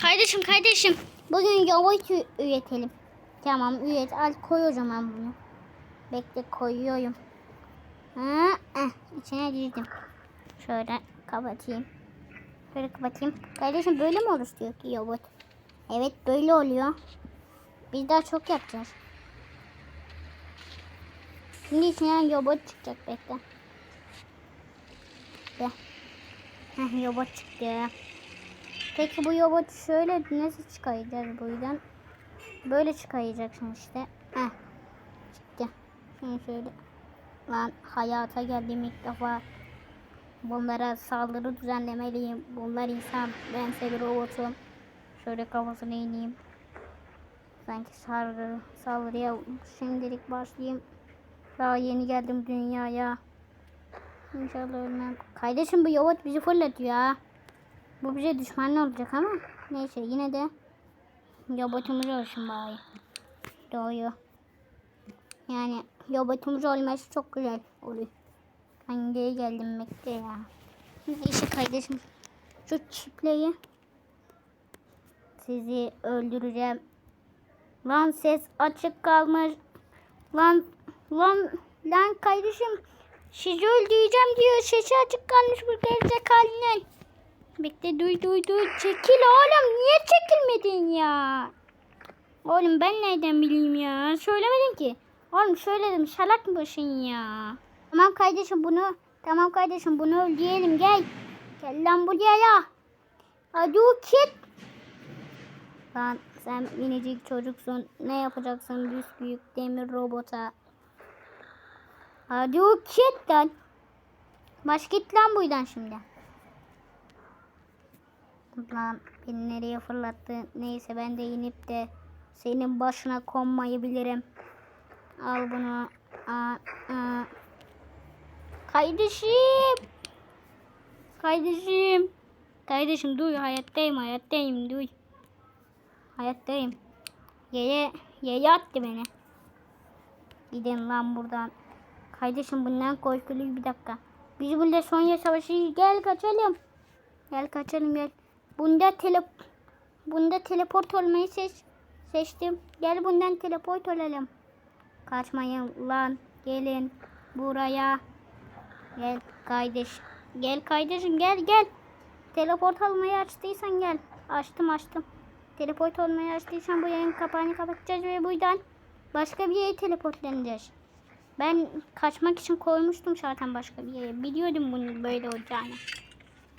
Kardeşim kardeşim. Bugün yoğurt üretelim. Tamam üret. Al koy o zaman bunu. Bekle koyuyorum. Ha, eh, içine girdim. Şöyle kapatayım. Şöyle kapatayım. Kardeşim böyle mi oluşturuyor ki yoğurt? Evet böyle oluyor. Biz daha çok yapacağız. Şimdi içinden yoğurt çıkacak bekle. Heh, yoğurt çıktı. Peki bu yoğurt şöyle nasıl çıkaracağız buradan? Böyle çıkaracaksın işte. Heh. Çıktı. Şimdi şöyle. Lan hayata geldiğim ilk defa. Bunlara saldırı düzenlemeliyim. Bunlar insan. Bense bir robotum. Şöyle kafasına ineyim. Sanki saldırı, saldırıya şimdilik başlayayım. Daha yeni geldim dünyaya. İnşallah ölmem. Kardeşim bu yoğurt bizi fırlatıyor ha. Bu bize düşman olacak ama neyse yine de robotumuz olsun bari. Doğru. Yani robotumuz olması çok güzel oluyor. Geri geldim bekle ya. Neyse kardeşim. Şu çipleri sizi öldüreceğim. Lan ses açık kalmış. Lan lan lan kardeşim sizi öldüreceğim diyor. Sesi açık kalmış bu gerizekalının. Bekle duy duy duy. Çekil oğlum. Niye çekilmedin ya? Oğlum ben nereden bileyim ya? Söylemedin ki. Oğlum söyledim. Şalak mısın ya? Tamam kardeşim bunu. Tamam kardeşim bunu öldürelim gel. Gel lan buraya ya. Hadi git. Lan sen minicik çocuksun. Ne yapacaksın büyük büyük demir robota? Hadi git lan. Baş git lan buradan şimdi. Lan beni nereye fırlattı? Neyse ben de inip de senin başına konmayı bilirim. Al bunu. Kardeşim. Kardeşim. Kardeşim duy hayattayım hayattayım duy. Hayattayım. Yere, yere attı beni. Gidin lan buradan. Kardeşim bundan korkulu bir dakika. Biz burada Sonya Savaşı gel kaçalım. Gel kaçalım gel. Bunda tele bunda teleport olmayı seç seçtim. Gel bundan teleport olalım. Kaçmayın lan. Gelin buraya. Gel kardeş. Gel kardeşim gel gel. Teleport olmayı açtıysan gel. Açtım açtım. Teleport olmayı açtıysan bu yayın kapağını kapatacağız ve buradan başka bir yere teleportlanacağız. Ben kaçmak için koymuştum zaten başka bir yere. Biliyordum bunun böyle olacağını.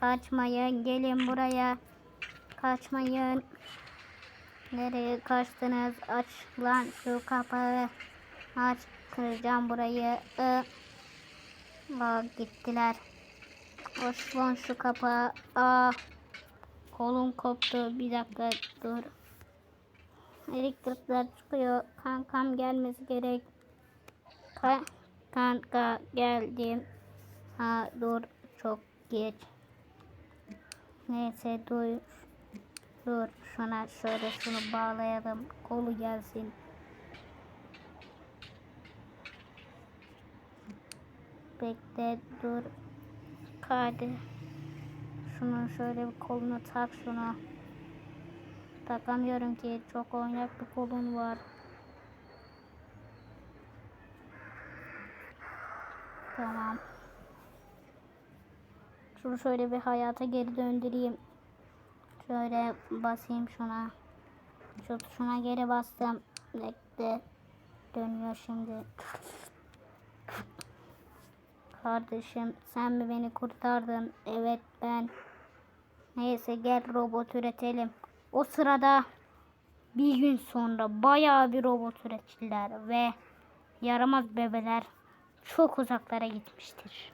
Kaçmayın. Gelin buraya. Kaçmayın. Nereye kaçtınız? Aç lan şu kapağı. Aç. Kıracağım burayı. Aa, Aa, gittiler. Aç lan şu kapağı. Aa, kolum koptu. Bir dakika dur. Elektrikler çıkıyor. Kankam gelmesi gerek. Ka kanka geldim. Ha dur çok geç. Neyse dur. Dur şuna şöyle şunu bağlayalım. Kolu gelsin. Bekle dur. Hadi. Şunu şöyle bir kolunu tak şunu. Takamıyorum ki çok oynak bir kolun var. Tamam. Şunu şöyle bir hayata geri döndüreyim. Şöyle basayım şuna. Şu şuna geri bastım. Bekle. Dönüyor şimdi. Kardeşim sen mi beni kurtardın? Evet ben. Neyse gel robot üretelim. O sırada bir gün sonra bayağı bir robot ürettiler ve yaramaz bebeler çok uzaklara gitmiştir.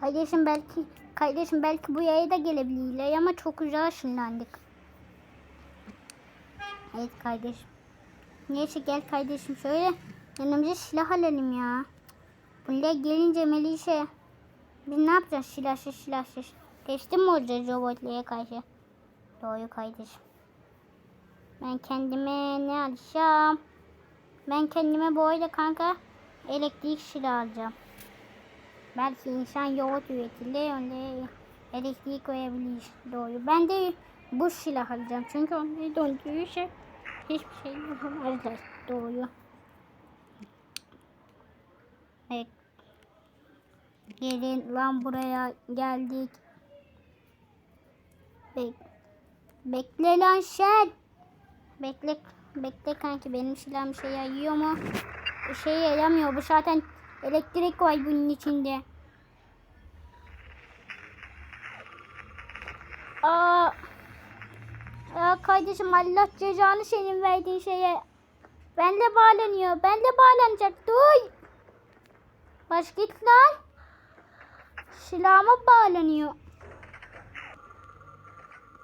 Kardeşim belki kardeşim belki bu yaya da gelebilirler ama çok uzağa ışınlandık. Evet kardeşim. Neyse gel kardeşim şöyle yanımıza silah alalım ya. Bunlar gelince Melişe biz ne yapacağız silahsız silahsız? Teslim mi olacağız robotlara karşı? Doğru kardeşim. Ben kendime ne alacağım? Ben kendime bu arada kanka elektrik silah alacağım. Belki insan yoğurt üretir. Onda elektrik koyabilir. Doğru. Ben de bu silah alacağım. Çünkü onu döndüğü şey hiçbir şey yapamazlar. Doğuyor. Evet. Gelin lan buraya geldik. Bek bekle lan sen. Bekle bekle kanki benim silahım şey yiyor mu? Şey yaramıyor. Bu zaten elektrik var bunun içinde. Aa, Aa kardeşim Allah cezanı senin verdiğin şeye. Ben de bağlanıyor. Ben de bağlanacak. Duy. Baş git lan. Silahıma bağlanıyor.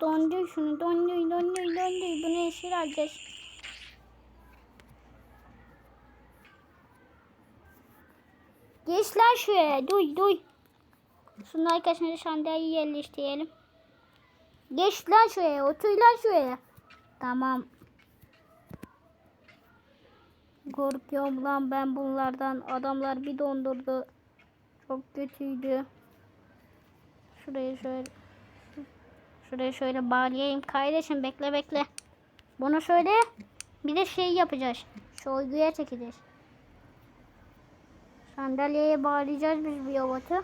Dondur şunu. Dondur, dondur, dondur. Bunu esir alacağız. Geç lan şuraya. Duy, duy. Şunun arkasına sandalyeyi yerleştirelim. Geç lan şuraya. Otur lan şuraya. Tamam. Korkuyorum lan ben bunlardan. Adamlar bir dondurdu. Çok kötüydü. Şuraya şöyle. Şuraya şöyle bağlayayım. Kardeşim bekle bekle. Bunu şöyle bir de şey yapacağız. Soyguya çekeceğiz. Sandalyeye bağlayacağız biz bir robotı.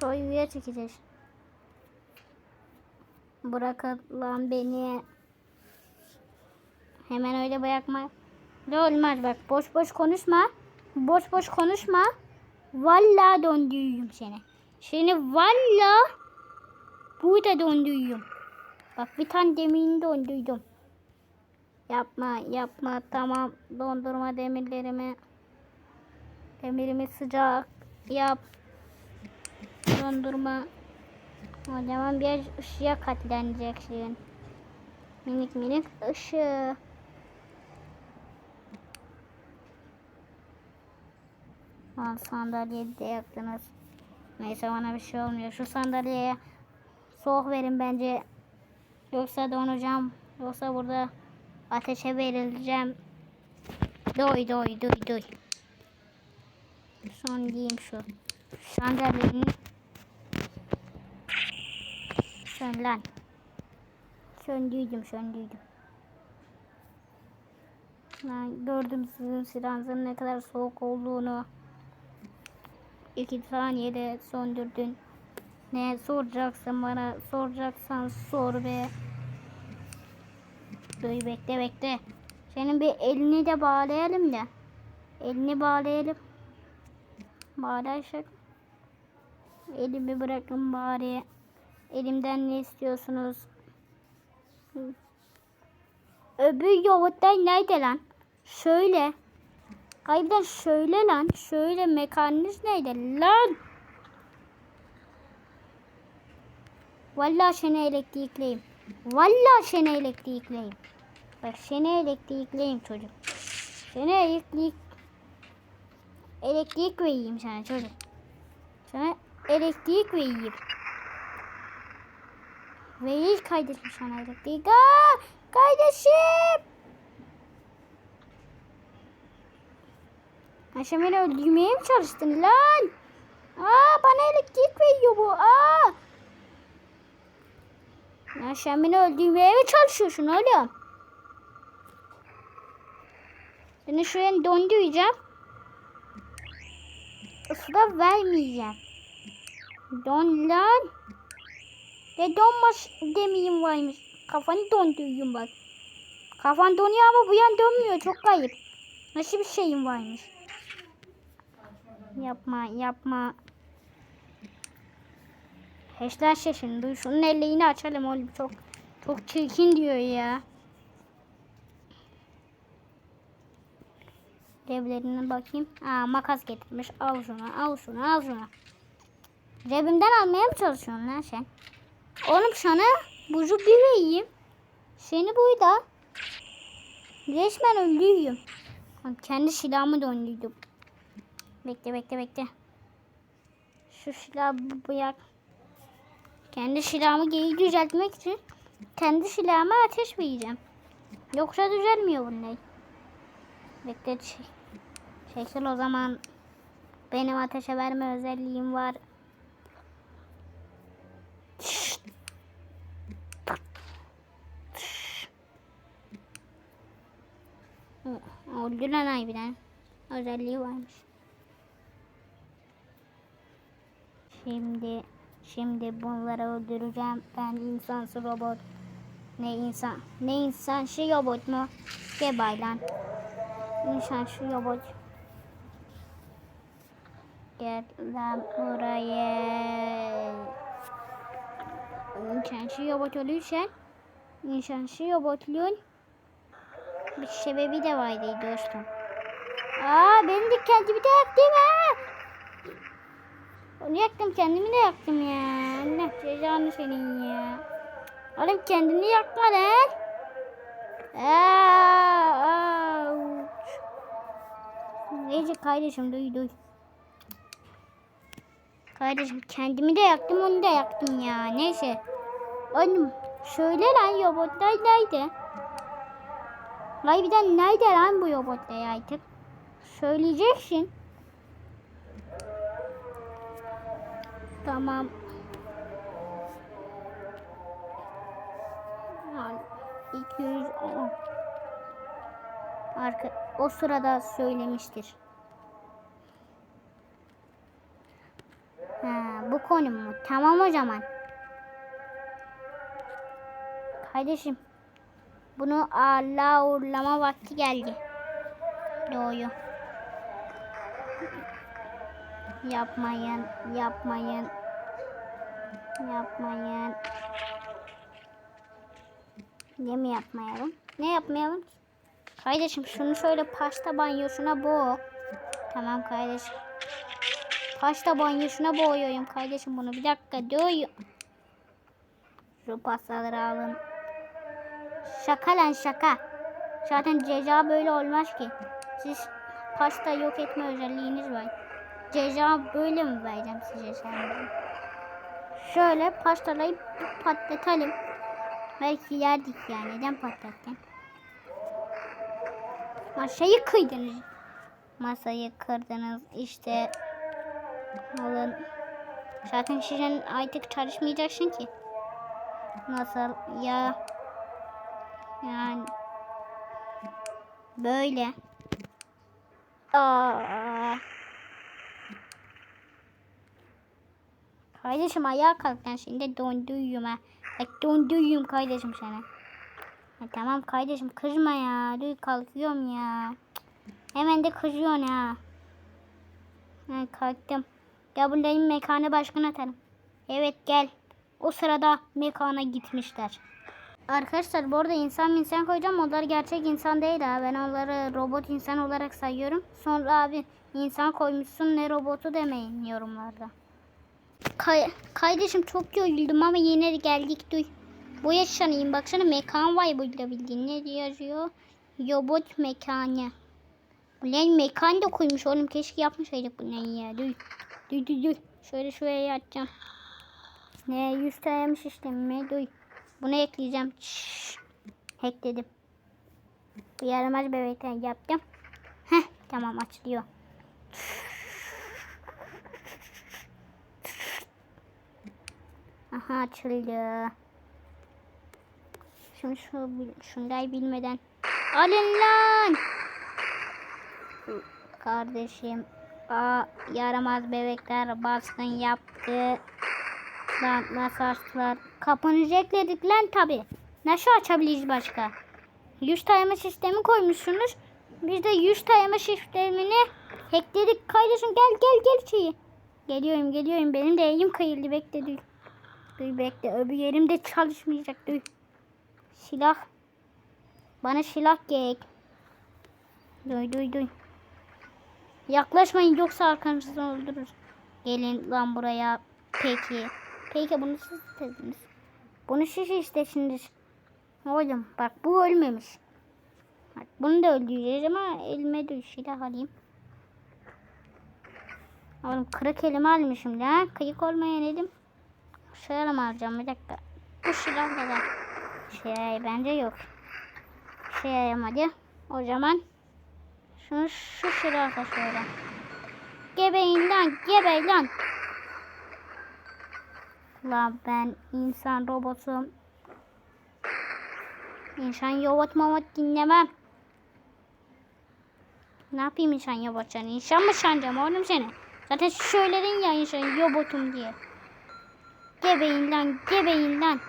Soyguya çekeceğiz. Bırakın lan beni. Hemen öyle bırakma. Ne olmaz bak boş boş konuşma. Boş boş konuşma. Vallahi döndürüyorum seni. Seni vallahi burada döndürüyorum. Bak bir tane demirini döndürdüm. Yapma yapma tamam dondurma demirlerimi. Demirimi sıcak yap. Dondurma. O zaman biraz ışığa katlaneceksin. Minik minik ışığı. Al sandalyeyi de yaktınız. Neyse bana bir şey olmuyor. Şu sandalyeye soğuk verin bence. Yoksa donacağım. Yoksa burada ateşe verileceğim. Doy doy doy doy. Son diyeyim şu. Sandalyenin Sön lan. Söndüydüm söndüydüm. Ben gördüm sizin silahınızın ne kadar soğuk olduğunu. İki saniyede söndürdün. Ne soracaksın bana? Soracaksan sor be. Dur bekle bekle. Senin bir elini de bağlayalım da. Elini bağlayalım. Bağlarsak. Elimi bırakın bari. Elimden ne istiyorsunuz? Öbür yoğurtlar nerede lan? Şöyle. Harbiden şöyle lan. Şöyle mekaniniz neydi lan? Vallahi seni elektrikleyim. Vallahi seni elektrikleyim. Bak seni elektrikleyim çocuk. Seni elektrik elektrik vereyim sana çocuk. Sana elektrik vereyim. Verir kardeşim sana elektrik. Aa, kardeşim. Sen beni öldürmeye mi çalıştın lan? Aa bana elektrik veriyor bu. Aa. Sen beni öldürmeye mi çalışıyorsun oğlum? Seni şuraya döndüreceğim. Isıda vermeyeceğim. Don lan. Ve donmaz demeyeyim varmış. Kafanı döndürüyorum bak. Kafan dönüyor ama bu yan dönmüyor. Çok kayıp. Nasıl bir şeyim varmış. Yapma yapma. Heşler şaşın. Dur şunun ellerini açalım oğlum. Çok çok çirkin diyor ya. Devlerine bakayım. Aa makas getirmiş. Al şunu al şunu al şunu. Cebimden almaya mı çalışıyorsun lan sen? Oğlum sana buzu bir vereyim. Seni burada resmen. Bak, Kendi silahımı döndürdüm. Bekle bekle bekle. Şu silahı bırak. Kendi silahımı geri düzeltmek için kendi silahıma ateş vereceğim. Yoksa düzelmiyor bunlar. Bekle çek. Şekil o zaman benim ateşe verme özelliğim var. Öldü lan harbiden. Özelliği varmış. Şimdi şimdi bunları öldüreceğim. Ben insansı robot. Ne insan? Ne insan? Şu robot mu? Gebay lan. İnsan şu robot. Gel lan buraya. Olursan İnsan şu robotluğun bir sebebi de vardı dostum. Aa ben de kendimi de yaktım ha. Onu yaktım kendimi de yaktım ya. Allah cezanı senin ya. Oğlum kendini yakma lan. Aa, ouch. Neyse kardeşim duy duy. Kardeşim kendimi de yaktım onu da yaktım ya. Neyse. Oğlum söyle lan robotlar nerede? Harbiden nerede lan bu robotlar artık? Söyleyeceksin. Tamam. Yani 210. Arka, o sırada söylemiştir. Ha, bu konu mu? Tamam o zaman. Kardeşim. Bunu Allah uğurlama vakti geldi. Doğru. Yapmayın, yapmayın. Yapmayın. Ne mi yapmayalım? Ne yapmayalım? Kardeşim şunu şöyle pasta banyosuna boğ. Tamam kardeşim. Pasta banyosuna boğuyorum kardeşim bunu. Bir dakika dur. Şu pastaları alın. Şaka lan şaka. Zaten ceza böyle olmaz ki. Siz pasta yok etme özelliğiniz var. Ceza böyle mi vereceğim size sanırım? Şöyle pastalayıp patlatalım. Belki yerdik yani. Neden patlattın? Masayı kıydınız. Masayı kırdınız. İşte alın. Zaten sizin artık çalışmayacaksın ki. Nasıl ya? Yani böyle. Aa. Kardeşim ayağa kalk lan şimdi donduyum ha. Bak donduyum kardeşim sana. Ha, tamam kardeşim kızma ya. Dur kalkıyorum ya. Hemen de kızıyorsun ha. Ha, kalktım. Gel buradayım mekanı başkan atalım. Evet gel. O sırada mekana gitmişler. Arkadaşlar bu arada insan insan koyacağım. Onlar gerçek insan değil ha. Ben onları robot insan olarak sayıyorum. Sonra abi insan koymuşsun ne robotu demeyin yorumlarda. Kay kardeşim çok yoruldum ama yine geldik duy. Bu yaşanayım baksana mekan var burada bildiğin ne yazıyor. Robot mekanı. Ulan mekan da koymuş oğlum keşke yapmasaydık bunu ya. Duy. Duy duy duy. Şöyle şuraya yatacağım. Ne yüz tayamış işte mi? Duy. Bunu ekleyeceğim. Şşş. Hackledim. Bu yaramaz bebekten yaptım. Heh tamam açılıyor. Aha açıldı. Şunu şu şunday bilmeden. Alın lan. Kardeşim. Aa, yaramaz bebekler baskın yaptı. Lan nasıl? Kapınızı ekledik lan tabi. Nasıl açabiliriz başka? Yüz tayma sistemi koymuşsunuz. Biz de yüz tayma sistemini hackledik. Kardeşim gel gel gel şeyi. Geliyorum geliyorum. Benim de elim kayıldı. Bekle duy. Duy bekle. Öbür yerim de çalışmayacak. Duy. Silah. Bana silah gerek. Duy duy duy. Yaklaşmayın yoksa arkanızdan öldürür. Gelin lan buraya. Peki. Peki bunu siz istediniz. Bunu siz istediniz. Oğlum bak bu ölmemiş. Bak bunu da öldüreceğiz ama elime de silah alayım. Oğlum kırık elime almışım ya. Kıyık olmaya dedim. Şöyle alacağım bir dakika. Bu silah da. Şey bence yok. Şey yaramadı. O zaman şunu şu silahla şöyle. Gebeyin lan gebeyin lan. Lan ben insan robotum. İnsan robot mamot dinlemem. Ne yapayım insan robotlarını? İnsan mı sanacağım oğlum seni? Zaten söyledin ya insan robotum diye. Gebeyin lan, gebeyin lan.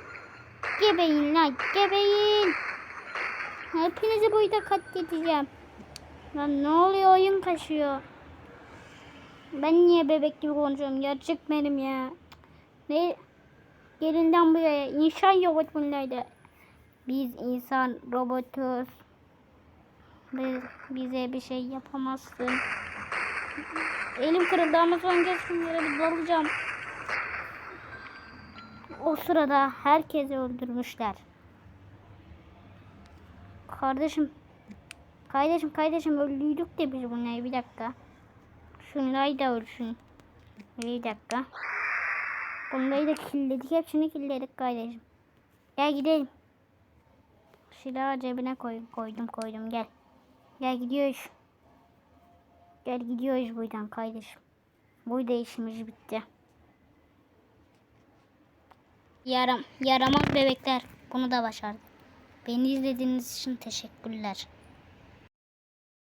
Gebeyin lan, gebeyin. Hepinizi burada katledeceğim. Lan ne oluyor oyun kaşıyor. Ben niye bebek gibi konuşuyorum? Gerçek benim ya. Ne? Gelinden buraya. İnsan robot bunlarda. Biz insan robotuz. Biz, bize bir şey yapamazsın. Elim kırıldı ama son kez şunlara bir dalacağım. O sırada herkesi öldürmüşler. Kardeşim. Kardeşim kardeşim öldüydük de biz bunları bir dakika. Şunlar da ölsün. Bir dakika. Bunları da killedik. Hepsini killedik kardeşim. Gel gidelim. Silahı cebine koy, koydum koydum gel. Gel gidiyoruz. Gel gidiyoruz buradan kardeşim. Burada işimiz bitti. Yaram, yaramak bebekler. Bunu da başardık. Beni izlediğiniz için teşekkürler.